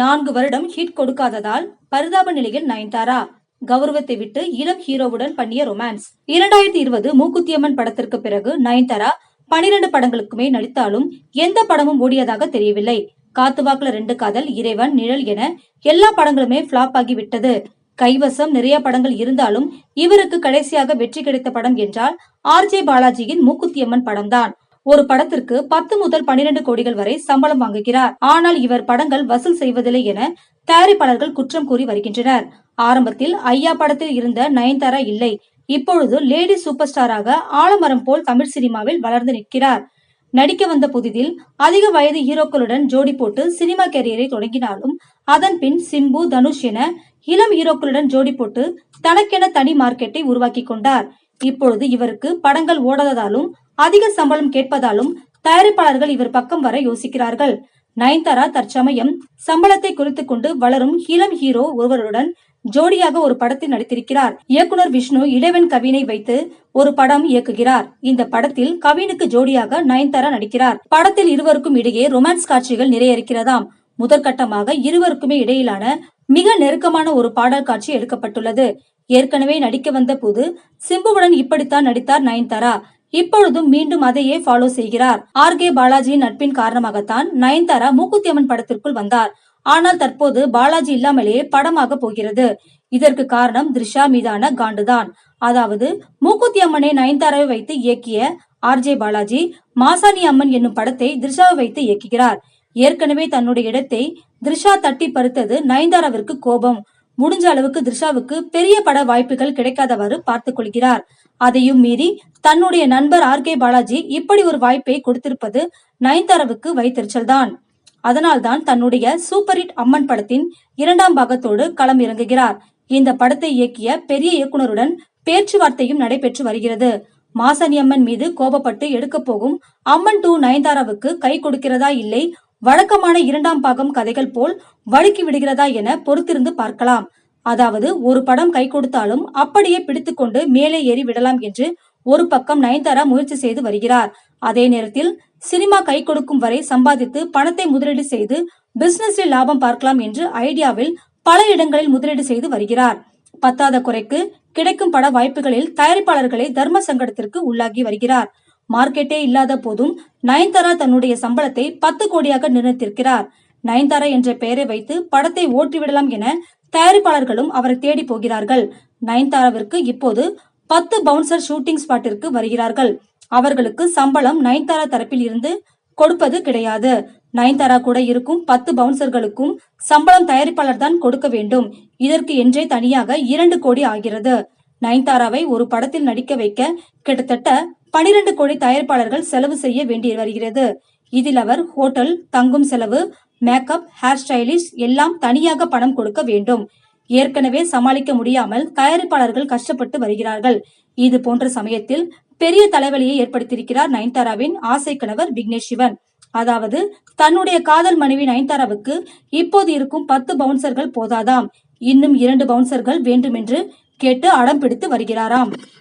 நான்கு வருடம் ஹிட் கொடுக்காததால் பரிதாப நிலையில் நயன்தாரா. கௌரவத்தை விட்டு இளம் ஹீரோவுடன் பண்ணிய ரொமான்ஸ் இரண்டாயிரத்தி இருபது மூக்குத்தியம்மன் படத்திற்கு பிறகு நயன்தாரா பனிரெண்டு படங்களுக்குமே நடித்தாலும் எந்த படமும் ஓடியதாக தெரியவில்லை. காத்துவாக்குல ரெண்டு காதல் இறைவன் நிழல் என எல்லா படங்களுமே பிளாப் ஆகிவிட்டது கைவசம் நிறைய படங்கள் இருந்தாலும் இவருக்கு கடைசியாக வெற்றி கிடைத்த படம் என்றால் ஆர்ஜே பாலாஜியின் மூக்குத்தியம்மன் படம்தான். ஒரு படத்திற்கு பத்து முதல் பனிரெண்டு கோடிகள் வரை சம்பளம் வாங்குகிறார். ஆனால் இவர் படங்கள் வசூல் செய்வதில்லை என தயாரிப்பாளர்கள் குற்றம் கூறி வருகின்றனர். ஆரம்பத்தில் ஐயா படத்தில் இருந்த நயன்தாரா இல்லை. இப்பொழுது லேடி சூப்பர் ஸ்டாராக ஆலமரம் போல் தமிழ் சினிமாவில் வளர்ந்து நிற்கிறார். நடிக்க வந்த புதிதில் அதிக வயது ஹீரோக்களுடன் ஜோடி போட்டு சினிமா கேரியரை தொடங்கினாலும் அதன் பின் சிம்பு தனுஷ் என இளம் ஹீரோக்களுடன் ஜோடி போட்டு தனக்கென தனி மார்க்கெட்டை உருவாக்கி கொண்டார். இப்பொழுது இவருக்கு படங்கள் ஓடாததாலும் அதிக சம்பளம் கேட்பதாலும் தயாரிப்பாளர்கள் இவர் பக்கம் வர யோசிக்கிறார்கள். நயன்தாரா தற்சமயம் சம்பளத்தை குறித்துக் கொண்டு வளரும் ஹீலம் ஹீரோ ஒருவருடன் ஜோடியாக ஒரு படத்தில் நடித்திருக்கிறார். இயக்குனர் விஷ்ணு இளவன் கவினை வைத்து ஒரு படம் இயக்குகிறார். இந்த படத்தில் கவினுக்கு ஜோடியாக நயன்தாரா நடிக்கிறார். படத்தில் இருவருக்கும் இடையே ரொமான்ஸ் காட்சிகள் நிறைய இருக்கிறதாம் முதற்கட்டமாக இருவருக்குமே இடையிலான மிக நெருக்கமான ஒரு பாடல் காட்சி எடுக்கப்பட்டுள்ளது. ஏற்கனவே நடிக்க வந்த போது சிம்புவுடன் இப்படித்தான் நடித்தார் நயன்தாரா. இப்பொழுதும் மீண்டும் அதையே ஃபாலோ செய்கிறார். ஆர் கே பாலாஜியின் நட்பின் காரணமாகத்தான் நயன்தாரா மூக்குத்தியம்மன் படத்திற்குள் வந்தார். ஆனால் தற்போது பாலாஜி இல்லாமலேயே படமாக போகிறது. இதற்கு காரணம் த்ரிஷா மீதான காண்டுதான். அதாவது மூக்குத்தி அம்மனை நயன்தாராவை வைத்து இயக்கிய ஆர்ஜே பாலாஜி மாசாணி அம்மன் என்னும் படத்தை த்ரிஷாவை வைத்து இயக்குகிறார். ஏற்கனவே தன்னுடைய இடத்தை த்ரிஷா தட்டி பறித்தது நயன்தாராவிற்கு கோபம். முடிஞ்ச அளவுக்கு த்ரிஷாவுக்கு பெரிய பட வாய்ப்புகள் கிடைக்காதவாறு பார்த்துக் கொள்கிறார். அதையும் மீறி தன்னுடைய நண்பர் ஆர் கே பாலாஜி இப்படி ஒரு வாய்ப்பை கொடுத்திருப்பது நயன்தாராவுக்கு வைத்தறிச்சல் தான் அதனால்தான் தன்னுடைய சூப்பர் ஹிட் அம்மன் படத்தின் இரண்டாம் பாகத்தோடு களம் இறங்குகிறார். இந்த படத்தை இயக்கிய பெரிய இயக்குனருடன் பேச்சுவார்த்தையும் நடைபெற்று வருகிறது. மாசனி அம்மன் மீது கோபப்பட்டு எடுக்க போகும் அம்மன் டூ நயன்தாராவுக்கு கை கொடுக்கிறதா இல்லை வழக்கமான இரண்டாம் பாகம் கதைகள் போல் வழுக்கி விடுகிறதா என பொறுத்திருந்து பார்க்கலாம். அதாவது ஒரு படம் கை கொடுத்தாலும் அப்படியே பிடித்துக்கொண்டு மேலே ஏறி விடலாம் என்று ஒரு பக்கம் நயன்தாரா முயற்சி செய்து வருகிறார். அதே நேரத்தில் சினிமா கை கொடுக்கும் வரை சம்பாதித்து பணத்தை முதலீடு செய்து பிசினஸில் லாபம் பார்க்கலாம் என்று ஐடியாவில் பல இடங்களில் முதலீடு செய்து வருகிறார். பத்தாத குறைக்கு கிடைக்கும் பட வாய்ப்புகளில் தயாரிப்பாளர்களை தர்ம சங்கடத்திற்கு உள்ளாகி வருகிறார். மார்க்கெட்டே இல்லாத போதும் நயன்தாரா தன்னுடைய சம்பளத்தை பத்து கோடியாக நிர்ணயித்திருக்கிறார். நயன்தாரா என்ற பெயரை வைத்து படத்தை ஓட்டிவிடலாம் என தயாரிப்பாளர்களும் அவரை தேடி போகிறார்கள். நயன்தாராவிற்கு இப்போது பத்து பவுன்சர் ஷூட்டிங் ஸ்பாட்டிற்கு வருகிறார்கள். அவர்களுக்கு சம்பளம் நயன்தாரா தரப்பில் இருந்து கொடுப்பது கிடையாது. நயன்தாரா கூட இருக்கும் பத்து பவுன்சர்களுக்கும் சம்பளம் தயாரிப்பாளர் தான் கொடுக்க வேண்டும். இதற்கு என்றே தனியாக இரண்டு கோடி ஆகிறது. நயன்தாராவை ஒரு படத்தில் நடிக்க வைக்க கிட்டத்தட்ட பனிரெண்டு கோடி தயாரிப்பாளர்கள் செலவு செய்ய வேண்டி வருகிறது. இதில் அவர் ஹோட்டல் தங்கும் செலவு மேக்கப் ஹேர் ஸ்டைலிஷ் எல்லாம் தனியாக பணம் கொடுக்க வேண்டும். ஏற்கனவே சமாளிக்க முடியாமல் தயாரிப்பாளர்கள் கஷ்டப்பட்டு வருகிறார்கள். இது போன்ற சமயத்தில் பெரிய தலைவலியை ஏற்படுத்தியிருக்கிறார் நயன்தாராவின் ஆசை கணவர் விக்னேஷ் சிவன். அதாவது தன்னுடைய காதல் மனைவி நயன்தாராவுக்கு இப்போது இருக்கும் பத்து பவுன்சர்கள் போதாதாம். இன்னும் இரண்டு பவுன்சர்கள் வேண்டுமென்று கேட்டு அடம் பிடித்து வருகிறாராம்.